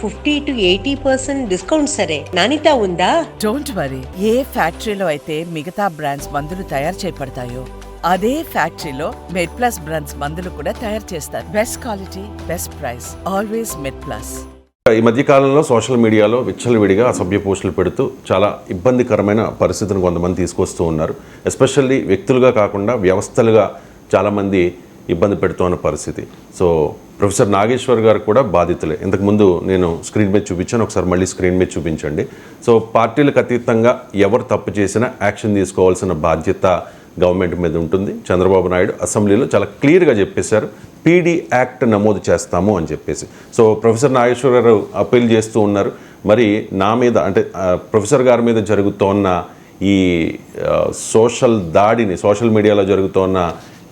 Fifty two eighty percent discount సరే. నాణ్యత ఉందా? Don't worry. ఏ ఫ్యాక్టరీలో అయితే మిగతా బ్రాండ్స్ మందులు తయారు చేయబడతాయో అదే ఫ్యాక్టరీలో మెడ్ ప్లస్ బ్రాండ్స్ మందులు కూడా తయారు చేస్తారు. Best quality best price. Always Med Plus. ఈ మధ్య కాలంలో సోషల్ మీడియాలో విచ్చలవిడిగా అసభ్య పోస్టులు పెడుతూ చాలా ఇబ్బందికరమైన పరిస్థితిని కొంతమంది తీసుకొస్తూ ఉన్నారు. ఎస్పెషల్లీ వ్యక్తులుగా కాకుండా వ్యవస్థలుగా చాలామంది ఇబ్బంది పెడుతున్న పరిస్థితి. సో ప్రొఫెసర్ నాగేశ్వర్ గారు కూడా బాధితులే. ఇంతకుముందు నేను స్క్రీన్ మీద చూపించాను ఒకసారి మళ్ళీ స్క్రీన్ మీద చూపించండి. సో పార్టీలకు అతీతంగా ఎవరు తప్పు చేసినా యాక్షన్ తీసుకోవాల్సిన బాధ్యత గవర్నమెంట్ మీద ఉంటుంది. చంద్రబాబు నాయుడు అసెంబ్లీలో చాలా క్లియర్గా చెప్పేశారు పీడీ యాక్ట్ నమోదు చేస్తాము అని చెప్పేసి. సో ప్రొఫెసర్ నాగేశ్వర్ గారు అప్పీల్ చేస్తూ ఉన్నారు. మరి నా మీద అంటే ప్రొఫెసర్ గారి మీద జరుగుతోన్న ఈ సోషల్ దాడిని సోషల్ మీడియాలో జరుగుతోన్న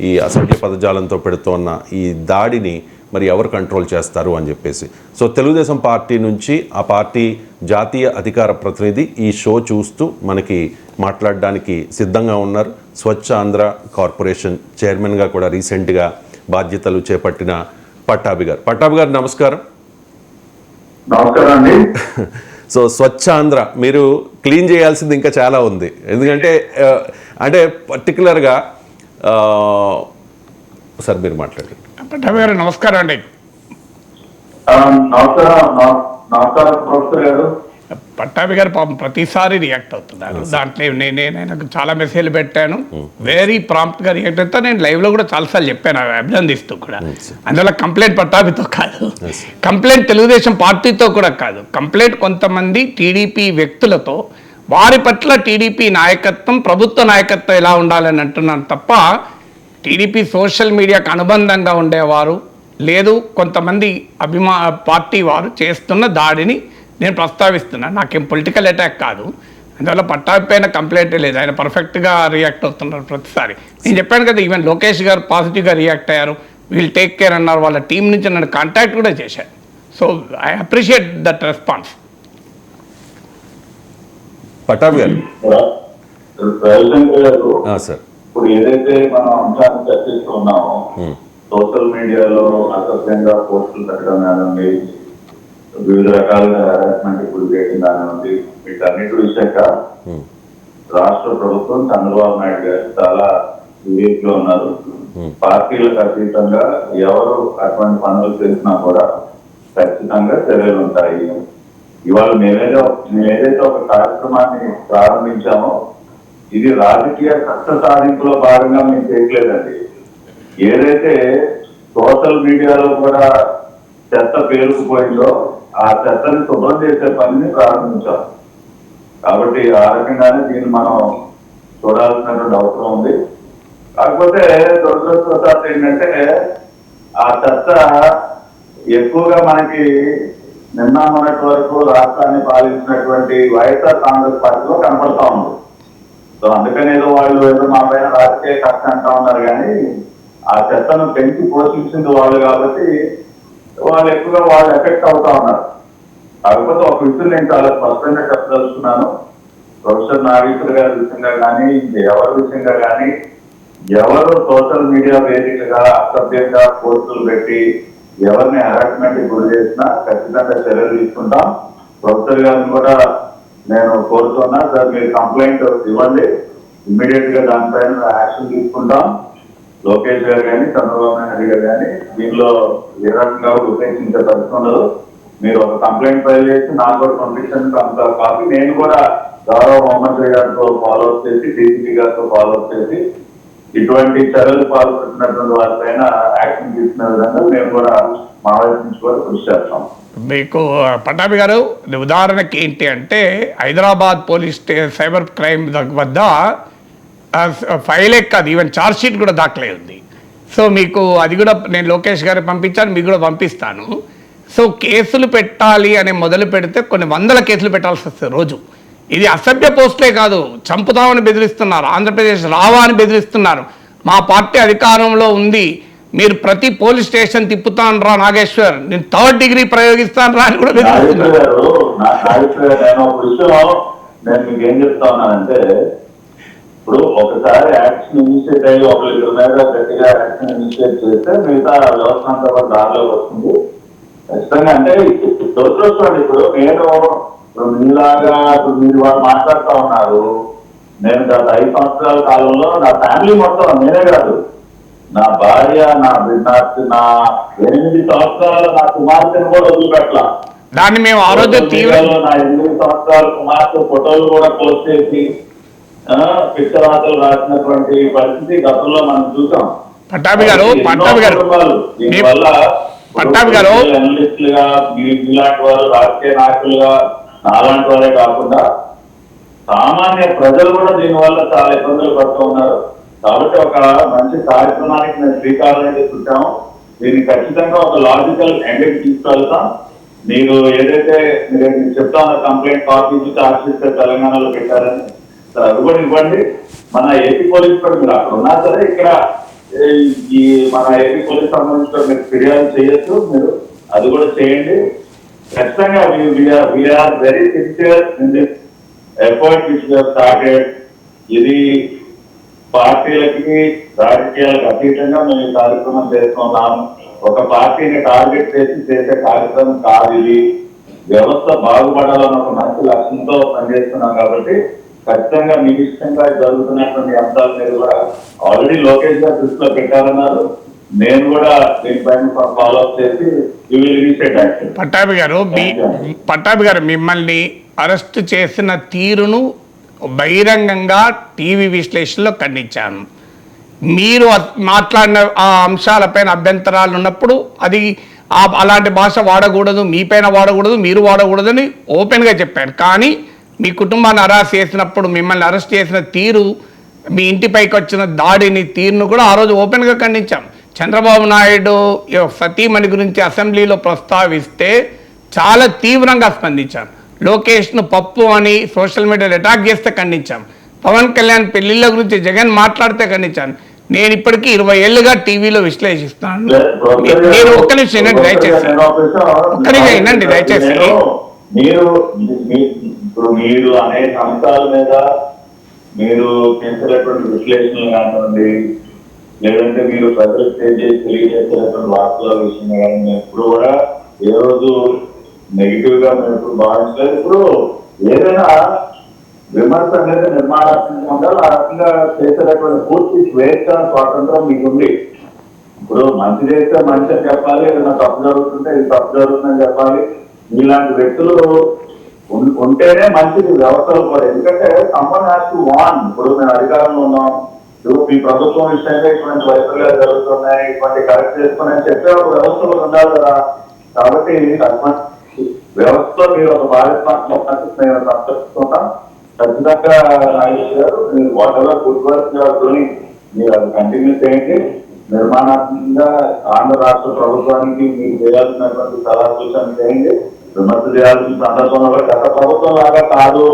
ఈ అసభ్య పదజాలంతో పెడుతోన్న ఈ దాడిని మరి ఎవరు కంట్రోల్ చేస్తారు అని చెప్పేసి. సో తెలుగుదేశం పార్టీ నుంచి ఆ పార్టీ జాతీయ అధికార ప్రతినిధి ఈ షో చూస్తూ మనకి మాట్లాడడానికి సిద్ధంగా ఉన్నారు. స్వచ్ఛ ఆంధ్ర కార్పొరేషన్ చైర్మన్గా కూడా రీసెంట్గా బాధ్యతలు చేపట్టిన పట్టాభి గారు. పట్టాభి గారు నమస్కారం. నమస్కారం అండి. సో స్వచ్ఛ ఆంధ్ర మీరు క్లీన్ చేయాల్సింది ఇంకా చాలా ఉంది. ఎందుకంటే అంటే పర్టికులర్గా సార్ మీరు మాట్లాడండి. పట్టాభి గారు నమస్కారం అండి. పట్టాభి గారు పాపం ప్రతిసారి రియాక్ట్ అవుతున్నారు. దాంట్లో నేను నేను ఆయనకు చాలా మెసేజ్లు పెట్టాను. వెరీ ప్రాంప్ట్గా రియాక్ట్ అవుతా. నేను లైవ్లో కూడా చాలాసార్లు చెప్పాను అవి అభినందిస్తూ కూడా. అందువల్ల కంప్లైంట్ పట్టాభితో కాదు. కంప్లైంట్ తెలుగుదేశం పార్టీతో కూడా కాదు. కంప్లైంట్ కొంతమంది టీడీపీ వ్యక్తులతో వారి పట్ల టీడీపీ నాయకత్వం ప్రభుత్వ నాయకత్వం ఎలా ఉండాలని అంటున్నాను తప్ప టీడీపీ సోషల్ మీడియాకు అనుబంధంగా ఉండేవారు. లేదు కొంతమంది అభిమా పార్టీ వారు చేస్తున్న దాడిని నేను ప్రస్తావిస్తున్నాను నాకేం పొలిటికల్ అటాక్ కాదు. అందువల్ల పట్టాభిపైన కంప్లైంట్ లేదు. ఆయన పర్ఫెక్ట్గా రియాక్ట్ అవుతున్నారు ప్రతిసారి. నేను చెప్పాను కదా ఈవెన్ లోకేష్ గారు పాజిటివ్గా రియాక్ట్ అయ్యారు. వీల్ టేక్ కేర్ అన్నారు. వాళ్ళ టీం నుంచి నన్ను కాంటాక్ట్ కూడా చేశారు. So I appreciate that response. Pattabhi గారు. సార్. ఇప్పుడు ఏదైతే మనం అంశాన్ని చర్చిస్తున్నామో సోషల్ మీడియాలో అసభ్యంగా పోస్టులు పెట్టడం కానివ్వండి వివిధ రకాలుగా హెరాస్మెంట్ గురి చేయడం కానివ్వండి వీటన్నిటి విషయంగా రాష్ట్ర ప్రభుత్వం చంద్రబాబు నాయుడు గారు చాలా వివేక్లో ఉన్నారు. పార్టీలకు అతీతంగా ఎవరు అటువంటి పనులు చేసినా కూడా ఖచ్చితంగా చర్యలు ఉంటాయి. ఇవాళ మేమేదో మేమేదైతే ఒక కార్యక్రమాన్ని ప్రారంభించామో ఇది రాజకీయ కష్ట సాధింపులో భాగంగా మేము చేయట్లేదండి. ఏదైతే సోషల్ మీడియాలో కూడా చెత్త పేరుకుపోయిందో ఆ చెత్తని శుభ్రం చేసే పనిని ప్రారంభించాం. కాబట్టి ఆ రకంగానే దీన్ని మనం చూడాల్సినటువంటి అవసరం ఉంది. కాకపోతే దురదృష్టవశాత్ ఏంటంటే ఆ చెత్త ఎక్కువగా మనకి నిన్న మొన్నటి వరకు రాష్ట్రాన్ని పాలించినటువంటి వైఎస్ఆర్ కాంగ్రెస్ పార్టీలో కనపడతా ఉంది. సో అందుకని ఏదో వాళ్ళు ఏదో మా పైన రాజకీయ కష్టం అంటా ఉన్నారు కానీ ఆ చెత్తను పెంచి పోషించింది వాళ్ళు కాబట్టి వాళ్ళు ఎక్కువగా వాళ్ళు ఎఫెక్ట్ అవుతా ఉన్నారు. కాకపోతే ఒక విషయం నేను చాలా స్పష్టంగా చెప్పదలుచుకున్నాను. ప్రొఫెసర్ నాగేశ్వర్ గారి విషయంగా కానీ ఎవరి విషయంగా కానీ ఎవరు సోషల్ మీడియా వేదికగా అసభ్యంగా పోస్టులు పెట్టి ఎవరిని హరాస్మెంట్ గురి చేసినా ఖచ్చితంగా చర్యలు తీసుకుంటాం. ప్రొఫెసర్ గారిని కూడా నేను కోరుతున్నా సార్ మీరు కంప్లైంట్ ఇవ్వండి. ఇమ్మీడియట్గా దానిపైన యాక్షన్ తీసుకుంటాం. లోకేష్ గారు కానీ చంద్రబాబు నాయుడు గారు కానీ దీనిలో ఏ రకంగా ఉపేక్షించే పరిస్థితి ఉండదు. మీరు ఒక కంప్లైంట్ ఫైల్ చేసి నాకు కూడా పంపించండి అంత కాపీ. నేను కూడా గౌరవ హోంమంత్రి గారితో ఫాలో అప్ చేసి డీసీపీ గారితో ఫాలో అప్ చేసి ఇటువంటి చర్యలు పాల్పడుతున్నటువంటి వారిపైన యాక్షన్ తీసుకునే విధంగా మేము కూడా మా వైపు నుంచి కూడా కృషి చేస్తాం. మీకు పట్టాభి గారు ఉదాహరణకి ఏంటి అంటే హైదరాబాద్ పోలీస్ సైబర్ క్రైమ్ వద్ద ఆ, ఫైలే కాదు ఈవెన్ ఛార్జ్ షీట్ కూడా దాఖలై ఉంది. సో మీకు అది కూడా నేను లోకేష్ గారికి పంపించాను మీకు కూడా పంపిస్తాను. సో కేసులు పెట్టాలి అని మొదలు పెడితే కొన్ని వందల కేసులు పెట్టాల్సి వస్తుంది రోజు. ఇది అసభ్య పోస్టులే కాదు. చంపుతామని బెదిరిస్తున్నారు. ఆంధ్రప్రదేశ్ రావా అని బెదిరిస్తున్నారు. మా పార్టీ అధికారంలో ఉంది. మీరు ప్రతి పోలీస్ స్టేషన్ తిప్పుతాను రా నాగేశ్వర్. నేను థర్డ్ డిగ్రీ ప్రయోగిస్తాను రా అని కూడా నేను ఒక విషయం మీకు ఏం చెప్తా ఉన్నానంటే ఇప్పుడు ఒకసారి యాక్షన్ ఇనిషియేట్ అయ్యి ఒకరి మీద గట్టిగా యాక్షన్ ఇనిషియేట్ చేస్తే మిగతా వ్యవస్థ అంతా దారిలోకి వస్తుంది. ఖచ్చితంగా అంటే దురదృష్టం ఇప్పుడు. నేను ఇప్పుడు మీలాగా ఇప్పుడు మీరు వాళ్ళు మాట్లాడుతూ ఉన్నారు. నేను గత ఐదు సంవత్సరాల కాలంలో నా ఫ్యామిలీ మొత్తం నేనే కాదు. నా భార్య నా బిడ్డ నా ఎనిమిది సంవత్సరాల నా కుమార్తెను కూడా వదిలిపెట్టాల. దాన్ని మేము ఆ రోజు తీవ్ర మీడియాలో నా ఎనిమిది సంవత్సరాల కుమార్తె ఫోటోలు కూడా పోస్ట్ చేసి పిచ్చరాతలు రాసినటువంటి పరిస్థితి గతంలో మనం చూసాం. పట్టాభి గారు, పట్టాభి గారు, దీనివల్ల పట్టాభి గారు, జర్నలిస్టులుగా మీలాంటి వారు రాజకీయ నాయకులుగా నాలాంటి వాళ్ళే కాకుండా సామాన్య ప్రజలు కూడా దీనివల్ల చాలా ఇబ్బందులు పడుతూ ఉన్నారు. కాబట్టి ఒక మంచి కార్యక్రమానికి మేము శ్రీకారం అయితే దీన్ని ఖచ్చితంగా ఒక లాజికల్ ఎండెడ్ తీసుకెళ్తాం. మీరు ఏదైతే మీరు మీరు చెప్తా ఉన్న కంప్లైంట్ కాపీ ఆశిస్తే తెలంగాణలో పెట్టారని సరే, అది కూడా ఇవ్వండి. మన ఏపీ పోలీస్ కూడా మీరు అక్కడ ఉన్నా సరే ఇక్కడ ఈ- ఈ మన ఏపీ పోలీస్ సంబంధించిన మీరు ఫిర్యాదు చేయొచ్చు మీరు. అది కూడా చేయండి. ఖచ్చితంగా we're very sincere in this effort which started ఇది పార్టీలకి రాజకీయాలకు అతీతంగా మేము ఈ కార్యక్రమం చేస్తున్నాం. ఒక పార్టీని టార్గెట్ చేసి చేసే కార్యక్రమం కాదు ఇది. వ్యవస్థ బాగుపడాలన్న ఒక మంచి లక్ష్యంతో పనిచేస్తున్నాం కాబట్టి ఖచ్చితంగా మీ ఇష్టంగా జరుగుతున్నటువంటి అంశాల మీద కూడా ఆల్రెడీ లోకేష్ గారు దృష్టిలో పెట్టారన్నారు. నేను కూడా దీనిపైన ఫాలో అప్ చేసి you will initiate action Pattabhi గారు మీ పట్టాభి గారు మిమ్మల్ని అరెస్ట్ చేసిన తీరును బహిరంగంగా టీవీ విశ్లేషణలో ఖండించాను. మీరు మాట్లాడిన ఆ అంశాలపైన అభ్యంతరాలు ఉన్నప్పుడు అది అలాంటి భాష వాడకూడదు మీపైన వాడకూడదు మీరు వాడకూడదని ఓపెన్గా చెప్పాను కానీ మీ కుటుంబాన్ని అరెస్ట్ చేసినప్పుడు మిమ్మల్ని అరెస్ట్ చేసిన తీరు మీ ఇంటిపైకి వచ్చిన దాడిని తీరును కూడా ఆ రోజు ఓపెన్గా ఖండించాం. చంద్రబాబు నాయుడు సతీమణి గురించి అసెంబ్లీలో ప్రస్తావిస్తే చాలా తీవ్రంగా స్పందించాం లోకేష్ను పప్పు అని సోషల్ మీడియాలో అటాక్ చేస్తే ఖండించాం. పవన్ కళ్యాణ్ పెళ్ళిళ్ళ గురించి జగన్ మాట్లాడితే ఖండించాను నేను ఇప్పటికీ ఇరవై ఏళ్ళుగా టీవీలో విశ్లేషిస్తాను. నేను ఒక్క నిమిషం వినండి దయచేసి. ఒక్క నిమిషం వినండి దయచేసి. మీరు మీ- ఇప్పుడు మీరు అనేక అంశాల మీద మీరు చేసేటటువంటి విశ్లేషణలు కానివ్వండి లేదంటే మీరు ప్రజలకు తెలియజే- తెలియజేసేటటువంటి వార్తల విషయంలో కానీ మేము ఎప్పుడు కూడా ఏ రోజు నెగిటివ్గా మేము ఎప్పుడు భావించలేదు. ఇప్పుడు ఏదైనా విమర్శ అనేది నిర్మాణాత్మకంగా ఉండాలి. ఆ రకంగా చేసేటటువంటి పూర్తి స్వేచ్ఛ స్వాతంత్రం మీకుంది. ఇప్పుడు మంచి చేస్తే మంచి అని చెప్పాలి ఏదైనా తప్పు జరుగుతుంటే ఇది తప్పు జరుగుతుందని చెప్పాలి. ఇలాంటి వ్యక్తులు ఉంటేనే మంచిది వ్యవస్థలు కూడా. ఎందుకంటే సంపన్ హ్యాస్ టు వాన్ ఇప్పుడు మేము అధికారంలో ఉన్నాం. ఇప్పుడు మీ ప్రభుత్వం విషయంగా ఇటువంటి వైఫల్యాలు జరుగుతున్నాయి ఇటువంటి కరెక్ట్ చేసుకుని అని చెప్పే ఒక వ్యవస్థలు ఉండాలి కదా. కాబట్టి వ్యవస్థలో మీరు ఒక భాగస్వామ్యం మేము సంతరిస్తున్నాం ఖచ్చితంగా నాగేష్ గారు మీరు వాట్ గుడ్ వర్క్ డూయింగ్ మీరు అది కంటిన్యూ చేయండి. నిర్మాణాత్మకంగా ఆంధ్ర రాష్ట్ర ప్రభుత్వానికి మీరు చేయాల్సినటువంటి సలహా సూచన చేయండి. విమర్శ చేయాల్సిన సందర్భంలో గత ప్రభుత్వం లాగా కాదు.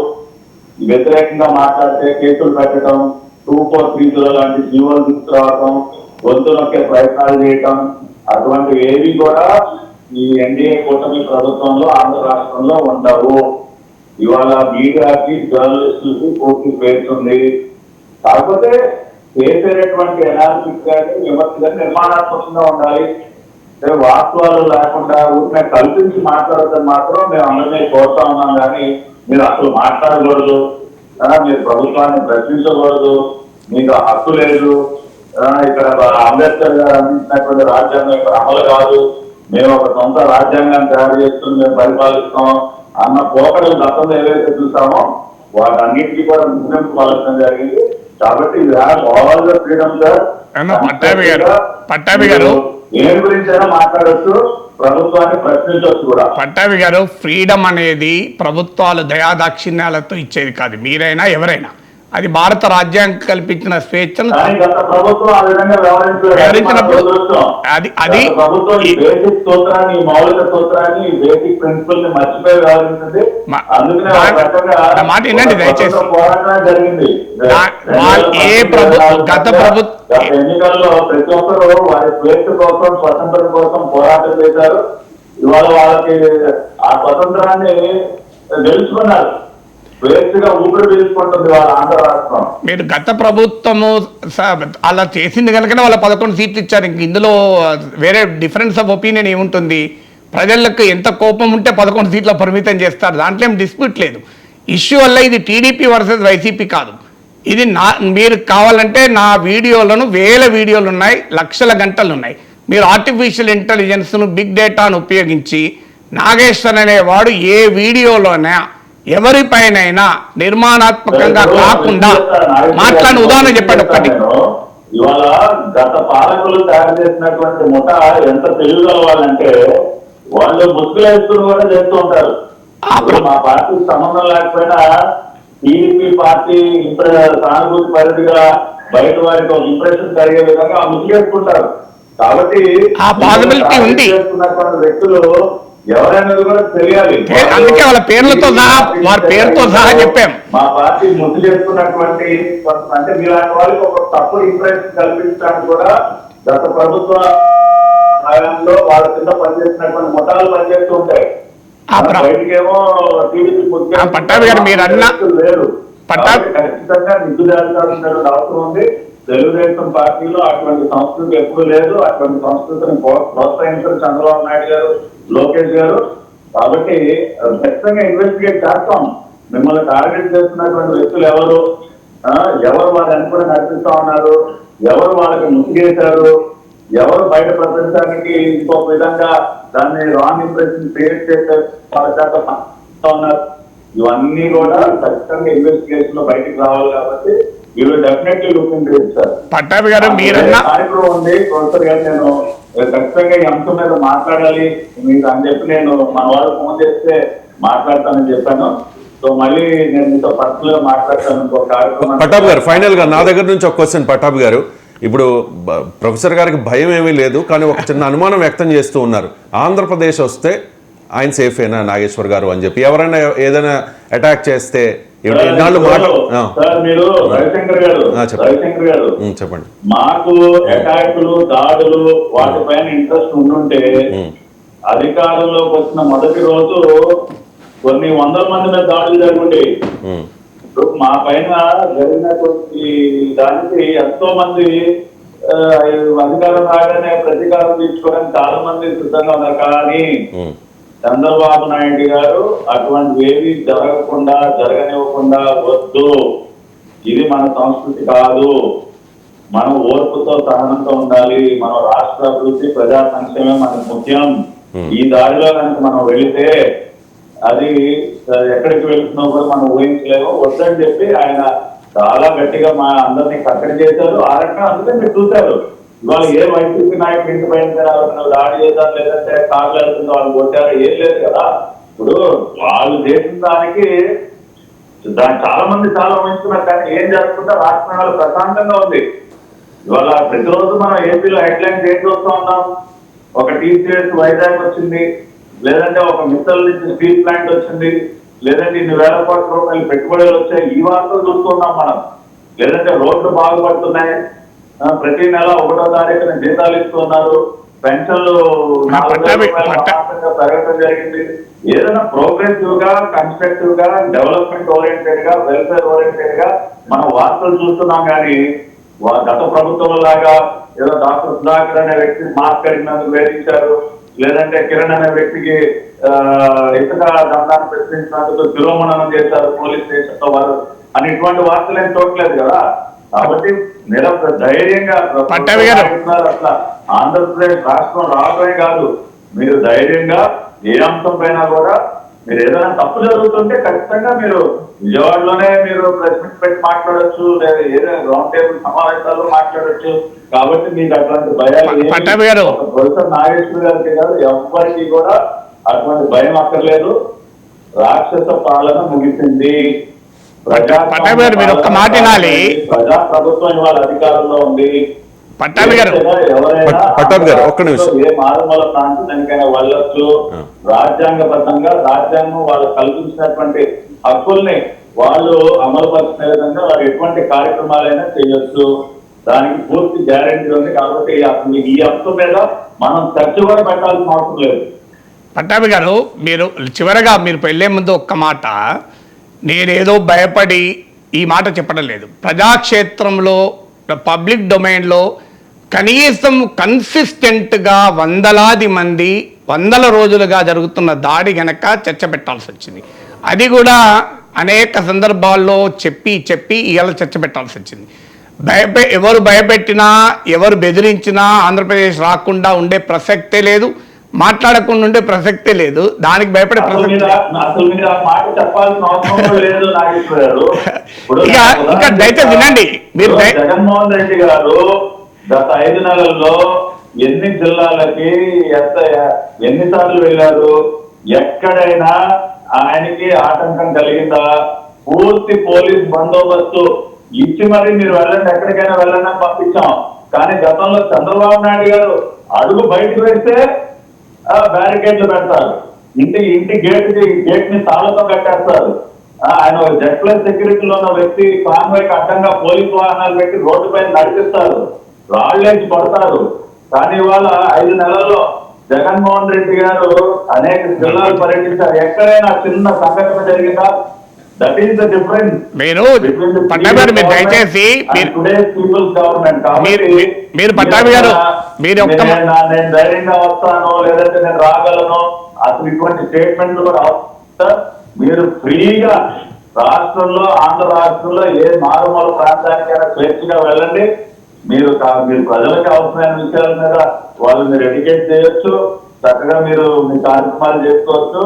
వ్యతిరేకంగా మాట్లాడితే కేసులు పెట్టడం సూపర్ ఫోర్ లాంటి జీవోలు తీసుకురావటం గొంతు నొక్కే ప్రయత్నాలు చేయటం అటువంటివి ఏవి కూడా ఈ ఎన్డీఏ కూటమి ప్రభుత్వంలో ఆంధ్ర రాష్ట్రంలో ఉండవు. ఇవాళ మీడియాకి జర్నలిస్టులకి పూర్తి పేరుంది కాకపోతే చేసేటటువంటి అనాలిసిస్ కానీ విమర్శ కానీ నిర్మాణాత్మకంగా ఉండాలి. అంటే వాస్తవాలు లేకుండా ఊరికే కల్పించి మాట్లాడటం మాత్రం మేము అందరినీ కోరుతా ఉన్నాం కానీ మీరు అసలు మాట్లాడకూడదు. మీరు ప్రభుత్వాన్ని ప్రశ్నించకూడదు. మీకు హక్కు లేదు. ఇక్కడ అంబేద్కర్ గారు అందించినటువంటి రాజ్యాంగం ఇక్కడ అమలు కాదు. మేము ఒక సొంత రాజ్యాంగాన్ని తయారు చేసుకుని మేము పరిపాలిస్తాం అన్న పోకడలు గతంలో ఏవైతే చూసామో వాటన్నిటికీ కూడా ముగింపు పలకడం జరిగింది. కాబట్టి all the freedom sir Pattabhi గారు, పట్టాభి గారు. దేని గురించి అయినా మాట్లాడొచ్చు. ప్రభుత్వాన్ని ప్రశ్నించవచ్చు కూడా. పట్టాభి గారు ఫ్రీడమ్ అనేది ప్రభుత్వాలు దయాదాక్షిణ్యాలతో ఇచ్చేది కాదు. మీరైనా ఎవరైనా. అది భారత రాజ్యాంగం కల్పించిన స్వేచ్ఛను ప్రభుత్వం వ్యవహరించినప్పుడు అది. అది- ప్రభుత్వం మాట ఒక దయచేసి. ఏ ప్రభు- గత ప్రభు- గత ఎన్నికల్లో ప్రతి ఒక్కరు వారి స్వేచ్ఛ కోసం స్వతంత్రం కోసం పోరాటం చేశారు. ఇవాళ వాళ్ళకి ఆ స్వతంత్రాన్ని గెలుచుకున్నారు మీరు గత ప్రభుత్వము అలా చేసింది కనుకనే వాళ్ళ పదకొండు సీట్లు ఇచ్చారు. ఇంక ఇందులో వేరే డిఫరెన్స్ ఆఫ్ ఒపీనియన్ ఏముంటుంది? ప్రజలకు ఎంత కోపం ఉంటే పదకొండు సీట్ల పరిమితం చేస్తారు. దాంట్లో ఏం డిస్ప్యూట్ లేదు. ఇష్యూ వల్ల ఇది టీడీపీ వర్సెస్ వైసీపీ కాదు. ఇది నా మీరు కావాలంటే నా వీడియోలను వేల వీడియోలు ఉన్నాయి లక్షల గంటలు ఉన్నాయి. మీరు ఆర్టిఫిషియల్ ఇంటెలిజెన్స్ను బిగ్ డేటాను ఉపయోగించి నాగేశ్వర్ అనేవాడు ఏ వీడియోలోనే ఎవరిపైనైనా నిర్మాణాత్మకంగా కాకుండా మాట్లాడిన ఉదాహరణ చెప్పండి ఒక్కటి. ఇవాళ గత పాలకులు తయారు చేసినటువంటి ముఠ ఎంత తెలివిగల వాళ్ళంటే వాళ్ళు ముసుగులు వేసుకుని కూడా చేస్తూ ఉంటారు. మా పార్టీకి సంబంధం లేకపోయినా టీడీపీ పార్టీ సానుభూతి పరిధిగా బయట వారికి ఒక ఇంప్రెషన్ కలిగే విధంగా ఆ ముసుగు వేసుకుంటారు. కాబట్టి ఆ. చేస్తున్నటువంటి వ్యక్తులు ఎవరైనది కూడా తెలియాలి. అందుకే వాళ్ళ పేర్లతో సహా, వారి పేరుతో సహా చెప్పాం. మా పార్టీ ముద్దు చేస్తున్నటువంటి అంటే మీలాంటి వాళ్ళకి ఒక తప్పుడు ఇంప్రెషన్ కల్పించడానికి కూడా గత ప్రభుత్వ హయాంలో వాళ్ళ కింద పనిచేసినటువంటి ముఠాలు పనిచేస్తూ ఉంటాయి. బయటకేమో టీడీపీ పట్టాభి గారు మీరు అన్న- ఖచ్చితంగా నిగ్గుదాల్సిన అవసరం ఉంది. తెలుగుదేశం పార్టీలో అటువంటి సంస్కృతి ఎప్పుడు లేదు. అటువంటి సంస్కృతిని ప్రో- ప్రోత్సహించారు చంద్రబాబు నాయుడు గారు లోకేష్ గారు. కాబట్టి ఖచ్చితంగా ఇన్వెస్టిగేట్ చేస్తాం. మిమ్మల్ని టార్గెట్ చేస్తున్నటువంటి వ్యక్తులు ఎవరు? ఎవరు వారు అనుకుని నడిపిస్తా ఉన్నారు? ఎవరు వాళ్ళకి ముసిగేశారు ఎవరు బయట ప్రపంచానికి ఇంకొక విధంగా దాన్ని రాంగ్ ఇంప్రెషన్ క్రియేట్ చేసే వాళ్ళ చేత ఉన్నారు. ఇవన్నీ కూడా ఖచ్చితంగా ఇన్వెస్టిగేషన్లో బయటకు రావాలి కాబట్టి పట్టాభి గారు మీరన్నా కార్యక్రమం ఉంది ప్రొఫెసర్ గారు నేను ఖచ్చితంగా ఈ అంశం మీద మాట్లాడాలి. మీరు అని చెప్పి నేను మన వాళ్ళు ఫోన్ చేస్తే మాట్లాడతానని చెప్పాను. సో మళ్ళీ నేను మీతో పర్సనల్ మాట్లాడతాను కార్యక్రమం పటాబ్ గారు ఫైనల్గా నా దగ్గర నుంచి ఒక క్వశ్చన్ పటాబ్ గారు. ఇప్పుడు ప్రొఫెసర్ గారికి భయం ఏమీ లేదు కానీ ఒక చిన్న అనుమానం వ్యక్తం చేస్తూ ఉన్నారు. ఆంధ్రప్రదేశ్ వస్తే ఆయన సేఫేనా నాగేశ్వర్ గారు అని చెప్పి. ఎవరైనా ఏదైనా అటాక్ చేస్తే సార్ మీరు రవిశంకర్ గారు. రవిశంకర్ గారు. చెప్పండి. మాకు అటాకులు దాడులు వాటిపైన ఇంట్రెస్ట్ ఉండుంటే అధికారంలోకి వచ్చిన మొదటి రోజు కొన్ని వందల మంది మీద దాడులు ఉమ్, ఇప్పుడు మా పైన జరిగినటువంటి దానికి ఎంతో మంది అధికారం రాగానే ప్రతీకారం తీర్చుకోవడానికి చాలా మంది సిద్ధంగా ఉన్నారు. కానీ చంద్రబాబు నాయుడు గారు అటువంటి ఏవి జరగకుండా జరగనివ్వకుండా వద్దు. ఇది మన సంస్కృతి కాదు. మనం ఓర్పుతో సహనంతో ఉండాలి. మన రాష్ట్ర అభివృద్ధి ప్రజా సంక్షేమం మనకు ముఖ్యం. ఈ దారిలో కనుక మనం వెళితే అది ఎక్కడికి వెళ్తున్నా కూడా మనం ఊహించలేము. వద్దని చెప్పి ఆయన చాలా గట్టిగా మా అందరినీ కట్టడి చేశారు. ఆ రకంగా అందుకే మీరు చూశారు. ఇవాళ ఏ వైసీపీ నాయకుడు ఇంటి పైన దాడి చేద్దాం లేదంటే కార్లు వెళ్తుంది వాళ్ళు కొట్టారు ఏం లేదు కదా. ఇప్పుడు వాళ్ళు చేసిన దానికి దాని చాలా మంది చాలా ఊహించుకున్నారు కానీ ఏం జరుగుతుందో రాష్ట్రంలో ప్రశాంతంగా ఉంది. ఇవాళ ప్రతిరోజు మనం ఏపీలో హెడ్లైన్స్ ఏం చూస్తూ ఉన్నాం. ఒక టీసీఎస్ వైజాగ్ వచ్చింది లేదంటే ఒక మిత్తల్ నుంచి స్టీల్ ప్లాంట్ వచ్చింది లేదంటే ఇన్ని వేల కోట్ల రూపాయలు పెట్టుబడులు వచ్చాయి. ఈ వార్తలు చూస్తున్నాం మనం. లేదంటే రోడ్లు బాగుపడుతున్నాయి. ప్రతి నెల ఒకటో తారీఖున జీతాలు ఇస్తున్నారు పెన్షన్లు పెరగడం జరిగింది ఏదైనా ప్రోగ్రెసివ్గా కన్స్ట్రక్టివ్గా డెవలప్మెంట్ ఓరియంటెడ్గా వెల్ఫేర్ ఓరియంటెడ్గా మనం వార్తలు చూస్తున్నాం కానీ గత ప్రభుత్వం లాగా ఏదో డాక్టర్ సుధాకర్ అనే వ్యక్తి మాస్క్ అడిగినందుకు వేధించారు. లేదంటే కిరణ్ అనే వ్యక్తికి ఇసుక దండాన్ని ప్రశ్నించినందుకు తిరోమణనం చేశారు పోలీస్ స్టేషన్లో వారు. అని ఇటువంటి వార్తలు ఏం చూడలేదు కదా. కాబట్టి నిరప ధైర్యంగా అట్లా ఆంధ్రప్రదేశ్ రాష్ట్రం రావడమే కాదు. మీరు ధైర్యంగా ఏ అంశం పైన కూడా మీరు ఏదైనా తప్పు జరుగుతుంటే ఖచ్చితంగా మీరు విజయవాడలోనే మీరు ప్రెస్ మీట్ పెట్టి మాట్లాడొచ్చు లేదా ఏదైనా రౌండ్ టేబుల్ సమావేశాల్లో మాట్లాడొచ్చు. కాబట్టి మీకు అట్లాంటి భయాలు ప్రొఫెసర్ నాగేశ్వర గారికి కాదు ఎవ్వరికి కూడా అటువంటి భయం అక్కర్లేదు. రాక్షస పాలన ముగిసింది. పట్టాభి గారు, మీరు ఒక్క మాట వినాలి. ప్రజా ప్రభుత్వం ఇవాళ అధికారంలో ఉంది పట్టాభి గారు ఎవరైనా పట్- పట్టాభి గారు, ఒక్క నిమిషం. ఏ మారుమూల ప్రాంతానికైనా వెళ్ళొచ్చు. రాజ్యాంగబద్ధంగా రాజ్యాంగం వాళ్ళు కల్పించినటువంటి హక్కుల్ని వాళ్ళు అమలు పరిచిన విధంగా వారు ఎటువంటి కార్యక్రమాలైనా చేయొచ్చు దానికి పూర్తి గ్యారెంటీ ఉంది కాబట్టి అసలు ఈ అంశం మీద మనం చర్చ కూడా పెట్టాల్సిన అవసరం లేదు పట్టాభి గారు మీరు చివరగా మీరు వెళ్ళే ముందు ఒక్క మాట నేనేదో భయపడి ఈ మాట చెప్పడం లేదు. ప్రజాక్షేత్రంలో పబ్లిక్ డొమైన్లో కనీసం కన్సిస్టెంట్గా వందలాది మంది వందల రోజులుగా జరుగుతున్న దాడి గనక చర్చ పెట్టాల్సి వచ్చింది. అది కూడా అనేక సందర్భాల్లో చెప్పి చెప్పి ఇవాళ చర్చ పెట్టాల్సి వచ్చింది. భయపె ఎవరు భయపెట్టినా ఎవరు బెదిరించినా ఆంధ్రప్రదేశ్ రాకుండా ఉండే ప్రసక్తే లేదు. మాట్లాడకుండా ఉండే ప్రసక్తే లేదు. దానికి భయపడే ప్రసక్తి ఇక ఇంకా దయచేసి వినండి. మీరు జగన్మోహన్ రెడ్డి గారు గత ఐదు నెలల్లో ఎన్ని జిల్లాలకి ఎంత ఎన్నిసార్లు వెళ్ళారు? ఎక్కడైనా ఆయనకి ఆటంకం కలిగిందా? పూర్తి పోలీస్ బందోబస్తు ఇచ్చి మరి మీరు వెళ్ళండి. ఎక్కడికైనా వెళ్ళండి అని పంపించాం. కానీ గతంలో చంద్రబాబు నాయుడు గారు అడుగు బయటకు వేస్తే బ్యారికేడ్లు పెడతారు. ఇంటి ఇంటి గేట్ గేట్ని తాళతో కట్టేస్తారు. ఆయన ఒక జెడ్ ప్లస్ సెక్యూరిటీలో ఉన్న వ్యక్తి కాన్వాయ్ అడ్డంగా పోలీస్ వాహనాలు పెట్టి రోడ్డు పైన నడిపిస్తారు. రాళ్ళేసి పడతారు. కానీ ఇవాళ ఐదు నెలల్లో జగన్మోహన్ రెడ్డి గారు అనేక జిల్లాలు పర్యటించారు. ఎక్కడైనా చిన్న సంఘటన జరిగిందా? మీరు పట్టాభి గారు మీరు దయచేసి మీరు మీరు- మీరు- మీరు పట్టాభి గారు, మీరు ఒక్క ధైర్యంగా వస్తాను లేదంటే నేను రాగలను అసలు ఇటువంటి స్టేట్మెంట్లు కూడా అవసరం. మీరు ఫ్రీగా రాష్ట్రంలో ఆంధ్ర రాష్ట్రంలో ఏ మారుమూల ప్రాంతానికైనా స్వేచ్ఛగా వెళ్ళండి. మీరు మీరు ప్రజలకు అవసరమైన విషయాల మీద వాళ్ళు మీరు ఎడ్యుకేట్ చేయొచ్చు. చక్కగా మీరు మీ కార్యక్రమాలు చేసుకోవచ్చు.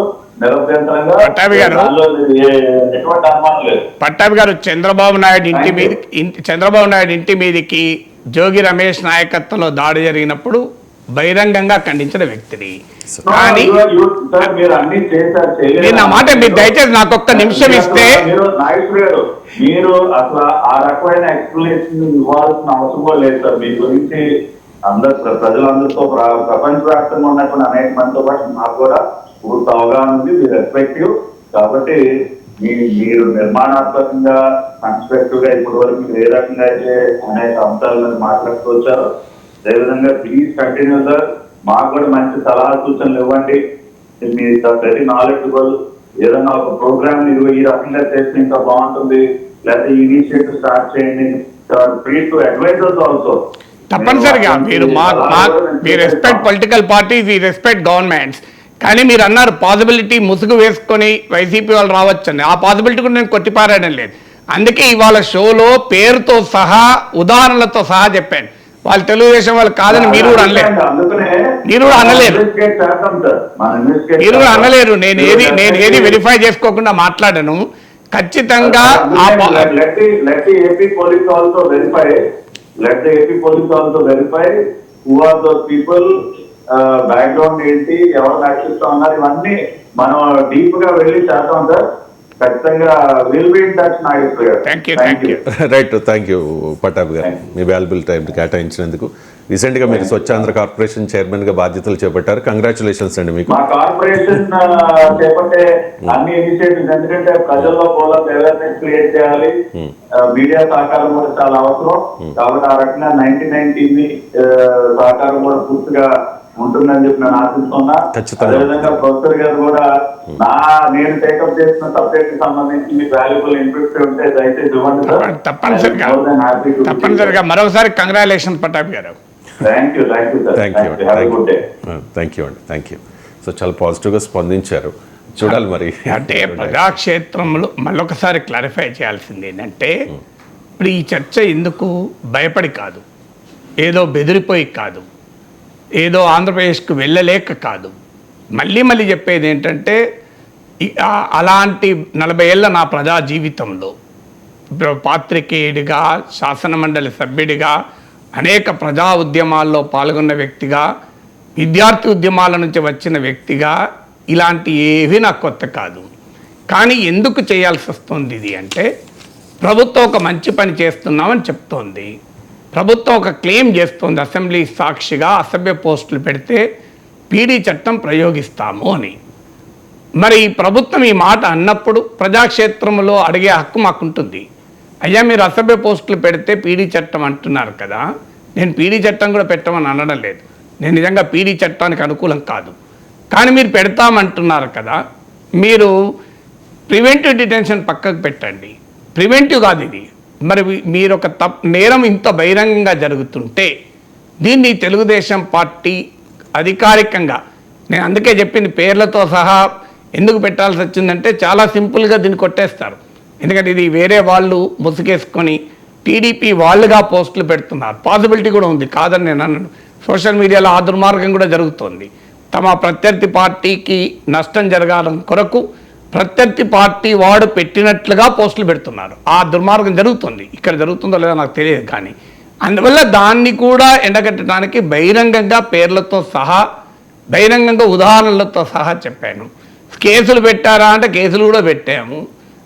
పట్టాభి గారు. పట్టాభి చంద్రబాబు నాయుడు ఇంటి. మీద చంద్రబాబు నాయుడు ఇంటి మీదకి జోగి రమేష్ నాయకత్వంలో దాడి జరిగినప్పుడు బహిరంగంగా ఖండించిన వ్యక్తిని కానీ You- you- sir, మీరు అన్ని చేశారు చేయలేదు. మీరు నా మాట మీరు దయచేసి నాకు ఒక్క నిమిషం ఇస్తే మీరు అసలు ఆ రకమైన ఎక్స్ప్లెనేషన్ ఇవ్వాల్సిన అవసరం లేదు సార్ మీ గురించి అందరు ప్ర- ప్రజలందరితో ప్ర- ప్రపంచవ్యాప్తంగా ఉన్నటువంటి అనేక మందితో పాటు నాకు కూడా పూర్తి అవగాహన ఉంది మీరు రెస్పెక్టివ్ కాబట్టి మీ మీరు నిర్మాణాత్మకంగా కన్స్ట్రక్టివ్గా ఇప్పటి వరకు మీరు ఏ రకంగా అయితే అనేక అంశాల మీద మాట్లాడుతూ వచ్చారో అదేవిధంగా ప్లీజ్ కంటిన్యూ సార్ మాకు కూడా మంచి సలహా సూచనలు ఇవ్వండి. మీ వెరీ నాలెడ్జబుల్ ఏదైనా ఒక ప్రోగ్రామ్ మీరు ఈ రకంగా చేస్తే ఇంకా బాగుంటుంది. లేకపోతే ఇనిషియేటివ్ స్టార్ట్ చేయండి. ఫ్రీ టు అడ్వైజర్స్ ఆల్సో తప్పనిసరిగా మీరు మా మా మీ రెస్పెక్ట్ పొలిటికల్ పార్టీస్ ఈ రెస్పెక్ట్ గవర్నమెంట్స్ కానీ మీరు అన్నారు పాసిబిలిటీ ముసుగు వేసుకొని వైసీపీ వాళ్ళు రావచ్చని. ఆ పాసిబిలిటీ కూడా నేను కొట్టిపారాయడం లేదు. అందుకే ఇవాళ షోలో పేరుతో సహా ఉదాహరణలతో సహా చెప్పాను. వాళ్ళు తెలుగుదేశం వాళ్ళు కాదని మీరు కూడా అనలేరు. మీరు కూడా అనలేరు. మీరు కూడా అనలేరు. నేను ఏది నేను ఏది వెరిఫై చేసుకోకుండా మాట్లాడను. ఖచ్చితంగా ఆ బ్యాక్గ్రౌండ్ ఏంటి ఎవరు నడిపిస్తా ఉన్నారు ఇవన్నీ మనం డీప్గా వెళ్ళి చేద్దాం sir. Right thank you Pattabhi గారు. మీ వాల్యుబుల్ టైం కేటాయించినందుకు. రీసెంట్గా మీరు స్వచ్ఛాంధ్ర కార్పొరేషన్ చైర్మన్గా బాధ్యతలు చేపట్టారు. కంగ్రాచులేషన్స్ అండి మీకు. మా కార్పొరేషన్ చేపట్టే అన్ని ఇనిషియేటివ్స్ ఎందుకంటే ప్రజల్లో కూడా అవేర్నెస్ క్రియేట్ చేయాలి. మీడియా సహకారం కూడా చాలా అవసరం. కాబట్టి ఆ రకంగా నైన్టీ నైన్ టీవీ సహకారం కూడా పూర్తిగా ఉంటుందని చెప్పి నేను ఆశిస్తున్నా. అదేవిధంగా ప్రొఫెసర్ గారు కూడా నా నేను టేకప్ చేసిన సబ్జెక్ట్కి సంబంధించి మీకు వాల్యుబుల్ ఇన్పుట్స్ ఉంటే దయచేసి ఇవ్వండి సార్. తప్పనిసరిగా. తప్పనిసరిగా. మరోసారి కంగ్రాచులేషన్ పటాబి గారు. Thank you thank you sir thank you అండి happy good day thank you అండి. థ్యాంక్ యూ సో చాలా పాజిటివ్గా స్పందించారు. చూడాలి మరి. అంటే ప్రజాక్షేత్రంలో మళ్ళొకసారి క్లారిఫై చేయాల్సింది ఏంటంటే ఇప్పుడు ఈ చర్చ ఎందుకు భయపడి కాదు? ఏదో బెదిరిపోయి కాదు. ఏదో ఆంధ్రప్రదేశ్కు వెళ్ళలేక కాదు. మళ్ళీ మళ్ళీ చెప్పేది ఏంటంటే అలాంటి నలభై ఏళ్ళ నా ప్రజా జీవితంలో ప్ర- పాత్రికేయుడిగా శాసనమండలి సభ్యుడిగా అనేక ప్రజా ఉద్యమాల్లో పాల్గొన్న వ్యక్తిగా విద్యార్థి ఉద్యమాల నుంచి వచ్చిన వ్యక్తిగా ఇలాంటి ఏవి నాకు కొత్త కాదు. కానీ ఎందుకు చేయాల్సి వస్తుంది ఇది అంటే ప్రభుత్వం ఒక మంచి పని చేస్తున్నామని చెప్తోంది. ప్రభుత్వం ఒక క్లెయిమ్ చేస్తుంది. అసెంబ్లీ సాక్షిగా అసభ్య పోస్టులు పెడితే పీడీ చట్టం ప్రయోగిస్తాము అని. మరి ఈ ప్రభుత్వం ఈ మాట అన్నప్పుడు ప్రజాక్షేత్రంలో అడిగే హక్కు మాకుంటుంది. అయ్యా మీరు అసభ్య పోస్టులు పెడితే పీడీ చట్టం అంటున్నారు కదా. నేను పీడీ చట్టం కూడా పెట్టమని అనడం లేదు. నేను నిజంగా పీడీ చట్టానికి అనుకూలం కాదు. కానీ మీరు పెడతామంటున్నారు కదా. మీరు ప్రివెంటివ్ డిటెన్షన్ పక్కకు పెట్టండి. ప్రివెంటివ్ కాదు ఇది. మరి మీరొక మీరు ఒక తప్ నేరం ఇంత బహిరంగంగా జరుగుతుంటే దీన్ని తెలుగుదేశం పార్టీ అధికారికంగా నేను అందుకే చెప్పింది పేర్లతో సహా ఎందుకు పెట్టాల్సి వచ్చిందంటే చాలా సింపుల్గా దీన్ని కొట్టేస్తారు. ఎందుకంటే ఇది వేరే వాళ్ళు ముసుగేసుకొని టీడీపీ వాళ్ళుగా పోస్టులు పెడుతున్నారు. పాసిబిలిటీ కూడా ఉంది కాదని నేను అన్నాను సోషల్ మీడియాలో ఆ దుర్మార్గం కూడా జరుగుతోంది. తమ ప్రత్యర్థి పార్టీకి నష్టం జరగాలని కొరకు ప్రత్యర్థి పార్టీ వాడు పెట్టినట్లుగా పోస్టులు పెడుతున్నారు. ఆ దుర్మార్గం జరుగుతుంది. ఇక్కడ జరుగుతుందో లేదో నాకు తెలియదు కానీ. అందువల్ల దాన్ని కూడా ఎండగట్టడానికి బహిరంగంగా పేర్లతో సహా బహిరంగంగా ఉదాహరణలతో సహా చెప్పాను. కేసులు పెట్టారా అంటే కేసులు కూడా పెట్టాము.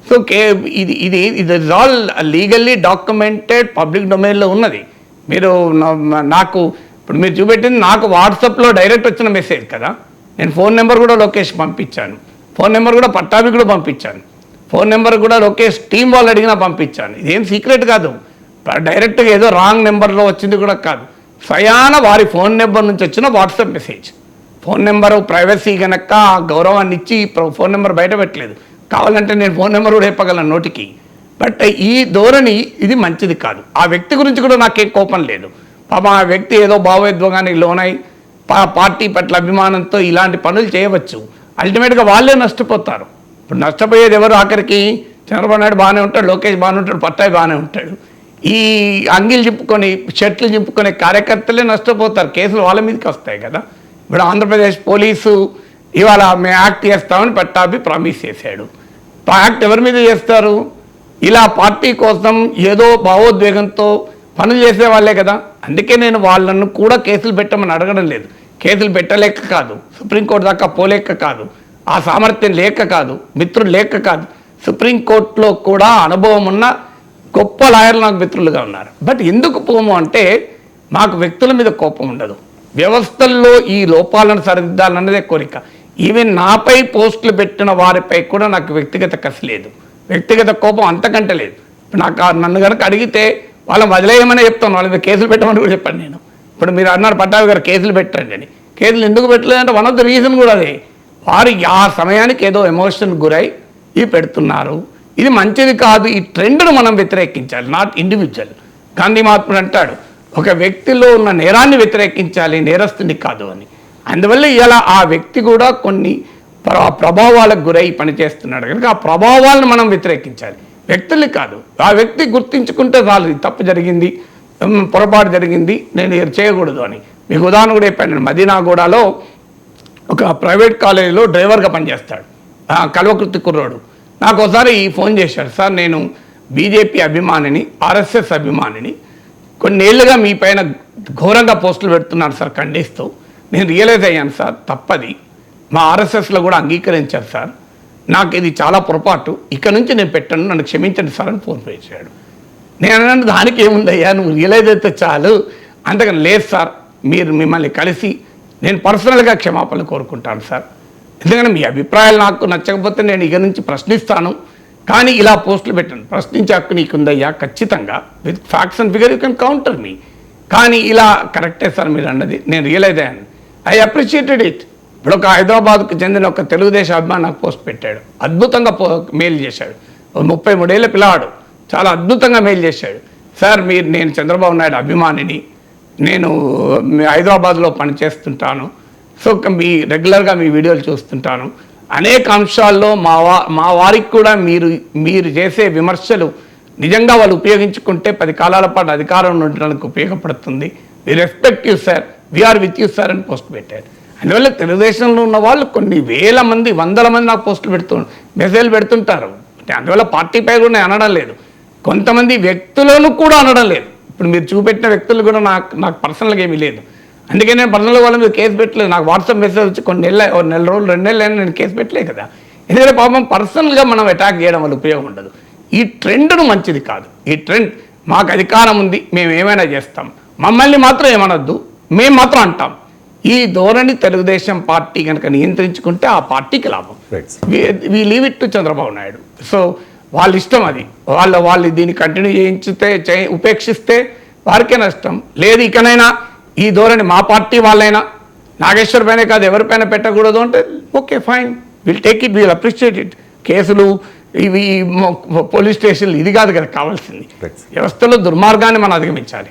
సో కే ఇది ఇది ఇది is all legally documented public డొమైన్లో ఉన్నది. మీరు నాకు ఇప్పుడు మీరు చూపెట్టింది నాకు వాట్సాప్లో డైరెక్ట్ వచ్చిన మెసేజ్ కదా. నేను ఫోన్ నెంబర్ కూడా లొకేషన్ పంపించాను. ఫోన్ నెంబర్ కూడా పట్టాభి కూడా పంపించాను. ఫోన్ నెంబర్ కూడా లోకేష్ టీం వాళ్ళు అడిగినా పంపించాను. ఇదేం సీక్రెట్ కాదు. డైరెక్ట్గా ఏదో రాంగ్ నెంబర్లో వచ్చింది కూడా కాదు. స్వయాన వారి ఫోన్ నెంబర్ నుంచి వచ్చిన WhatsApp message. Phone number privacy కనుక గౌరవాన్ని ఇచ్చి ప్ర- ఫోన్ నెంబర్ బయట పెట్టలేదు. కావాలంటే నేను ఫోన్ నెంబర్ కూడా చెప్పగలను నోటికి. బట్ ఈ ధోరణి ఇది మంచిది కాదు. ఆ వ్యక్తి గురించి కూడా నాకేం కోపం లేదు. పాప ఆ వ్యక్తి ఏదో భావోద్వేగానికి లోనై పా పార్టీ పట్ల అభిమానంతో ఇలాంటి పనులు చేయవచ్చు. అల్టిమేట్గా వాళ్ళే నష్టపోతారు. ఇప్పుడు నష్టపోయేది ఎవరు? ఆఖరికి చంద్రబాబు నాయుడు బాగానే ఉంటాడు లోకేష్ బాగానే ఉంటాడు పట్టాయి బాగానే ఉంటాడు. ఈ అంగిలు చింపుకొని షర్ట్లు చింపుకునే కార్యకర్తలే నష్టపోతారు. కేసులు వాళ్ళ మీదకి వస్తాయి కదా. ఇప్పుడు ఆంధ్రప్రదేశ్ పోలీసు ఇవాళ మేము యాక్ట్ చేస్తామని పట్టాభి ప్రామిస్ చేశాడు. యాక్ట్ ఎవరి మీద చేస్తారు? ఇలా పార్టీ కోసం ఏదో భావోద్వేగంతో పనులు చేసే వాళ్ళే కదా. అందుకే నేను వాళ్ళను కూడా కేసులు పెట్టమని అడగడం లేదు. కేసులు పెట్టలేక కాదు సుప్రీంకోర్టు దాకా పోలేక కాదు ఆ సామర్థ్యం లేక కాదు మిత్రులు లేక కాదు సుప్రీంకోర్టులో కూడా అనుభవం ఉన్న గొప్ప లాయర్లు నాకు మిత్రులుగా ఉన్నారు. బట్ ఎందుకు పోము అంటే మాకు వ్యక్తుల మీద కోపం ఉండదు. వ్యవస్థల్లో ఈ లోపాలను సరిదిద్దాలన్నదే కోరిక. ఈవెన్ నాపై పోస్టులు పెట్టిన వారిపై కూడా నాకు వ్యక్తిగత కసి లేదు. వ్యక్తిగత కోపం అంతకంటే లేదు. నాకు నన్ను కనుక అడిగితే వాళ్ళని వదిలేయమని చెప్తాను. వాళ్ళ మీద కేసులు పెట్టమని కూడా చెప్పాను నేను. ఇప్పుడు మీరు అన్నారు పట్టాభి గారు కేసులు పెట్టండి అని. కేసులు ఎందుకు పెట్టలేదంటే వన్ ఆఫ్ ద రీజన్ కూడా అది. వారు ఆ సమయానికి ఏదో ఎమోషన్ గురై ఇవి పెడుతున్నారు. ఇది మంచిది కాదు. ఈ ట్రెండ్ను మనం వ్యతిరేకించాలి నాట్ ఇండివిజువల్ గాంధీ మహాత్ముడు అంటాడు ఒక వ్యక్తిలో ఉన్న నేరాన్ని వ్యతిరేకించాలి నేరస్తుని కాదు అని. అందువల్ల ఇలా ఆ వ్యక్తి కూడా కొన్ని ప్రభావాలకు గురై పనిచేస్తున్నాడు కనుక ఆ ప్రభావాలను మనం వ్యతిరేకించాలి. వ్యక్తుల్ని కాదు. ఆ వ్యక్తి గుర్తించుకుంటే చాలు తప్పు జరిగింది. పొరపాటు జరిగింది నేను చేయకూడదు అని. మీకు ఉదాహరణ కూడా చెప్పాను నేను మదీనాగూడలో ఒక ప్రైవేట్ కాలేజీలో డ్రైవర్గా పనిచేస్తాడు. కల్వకృతి కుర్రోడు. నాకు ఒకసారి ఫోన్ చేశాడు సార్ నేను బీజేపీ అభిమానిని ఆర్ఎస్ఎస్ అభిమానిని కొన్నేళ్ళుగా మీ పైన ఘోరంగా పోస్టులు పెడుతున్నాను సార్ ఖండిస్తూ. నేను రియలైజ్ అయ్యాను సార్ తప్పది. మా ఆర్ఎస్ఎస్లో కూడా అంగీకరించారు సార్. నాకు ఇది చాలా పొరపాటు. ఇక్కడ నుంచి నేను పెట్టను నన్ను క్షమించండి సార్ అని ఫోన్ పే చేశాడు. నేను దానికి ఏముందయ్యా నువ్వు రియలైజ్ అయితే చాలు. అంతకని లేదు సార్. మీరు మిమ్మల్ని కలిసి నేను పర్సనల్గా క్షమాపణలు కోరుకుంటాను సార్. ఎందుకంటే మీ అభిప్రాయాలు నాకు నచ్చకపోతే నేను ఇక నుంచి ప్రశ్నిస్తాను. కానీ ఇలా పోస్టులు పెట్టండి. ప్రశ్నించే హక్కు నీకుందయ్యా? ఖచ్చితంగా. With facts and figure you can counter me కానీ ఇలా కరెక్టే సార్ మీరు అన్నది. నేను రియలైజ్ అయ్యాను. ఐ అప్రిషియేటెడ్ ఇట్ ఇప్పుడు ఒక హైదరాబాద్కు చెందిన ఒక తెలుగుదేశం అభిమాని నాకు పోస్ట్ పెట్టాడు. అద్భుతంగా పో మెయిల్ చేశాడు. ఓ ముప్పై మూడేళ్ళ పిల్లవాడు చాలా అద్భుతంగా మెయిల్ చేశాడు. సార్ మీరు నేను చంద్రబాబు నాయుడు అభిమానిని. నేను హైదరాబాద్లో పనిచేస్తుంటాను సో క- మీ రెగ్యులర్గా మీ వీడియోలు చూస్తుంటాను. అనేక అంశాల్లో మా వా మా వారికి కూడా మీరు మీరు చేసే విమర్శలు నిజంగా వాళ్ళు ఉపయోగించుకుంటే పది కాలాల పాటు అధికారంలో ఉండడానికి ఉపయోగపడుతుంది. We respect you sir we're with you sir అని పోస్ట్ పెట్టారు అందువల్ల తెలుగుదేశంలో ఉన్న వాళ్ళు కొన్ని వేల మంది వందల మంది నాకు పోస్టులు పెడుతు మెసేజ్లు పెడుతుంటారు. అంటే అందువల్ల పార్టీ కూడా నేను అనడం లేదు. కొంతమంది వ్యక్తులను కూడా అనడం లేదు. ఇప్పుడు మీరు చూపెట్టిన వ్యక్తులు కూడా నాకు నాకు పర్సనల్గా ఏమీ లేదు. అందుకే నేను పర్సనల్గా వాళ్ళ మీద కేసు పెట్టలేదు. నాకు వాట్సాప్ మెసేజ్ వచ్చి కొన్ని నెలల ఓ నెల రోజులు రెండు నెలలు అయినా నేను కేసు పెట్టలే కదా. ఎందుకంటే పాపం పర్సనల్గా మనం అటాక్ చేయడం వల్ల ఉపయోగం ఉండదు. ఈ ట్రెండ్ను మంచిది కాదు. ఈ ట్రెండ్ మాకు అధికారం ఉంది మేము ఏమైనా చేస్తాం. మమ్మల్ని మాత్రం ఏమనొద్దు మేము మాత్రం అంటాం. ఈ ధోరణి తెలుగుదేశం పార్టీ కనుక నియంత్రించుకుంటే ఆ పార్టీకి లాభం. We leave it to Chandrababu Naidu. So వాళ్ళ ఇష్టం అది. వాళ్ళ వాళ్ళు దీన్ని కంటిన్యూ చేయించితే చే- ఉపేక్షిస్తే వారికే నష్టం. లేదు ఇకనైనా ఈ ధోరణి మా పార్టీ వాళ్ళైనా నాగేశ్వర్ పైన కాదు ఎవరిపైన పెట్టకూడదు అంటే okay fine will take it will appreciate it కేసులు ఇవి పోలీస్ స్టేషన్లు ఇది కాదు కదా కావాల్సింది. వ్యవస్థలో దుర్మార్గాన్ని మనం అధిగమించాలి.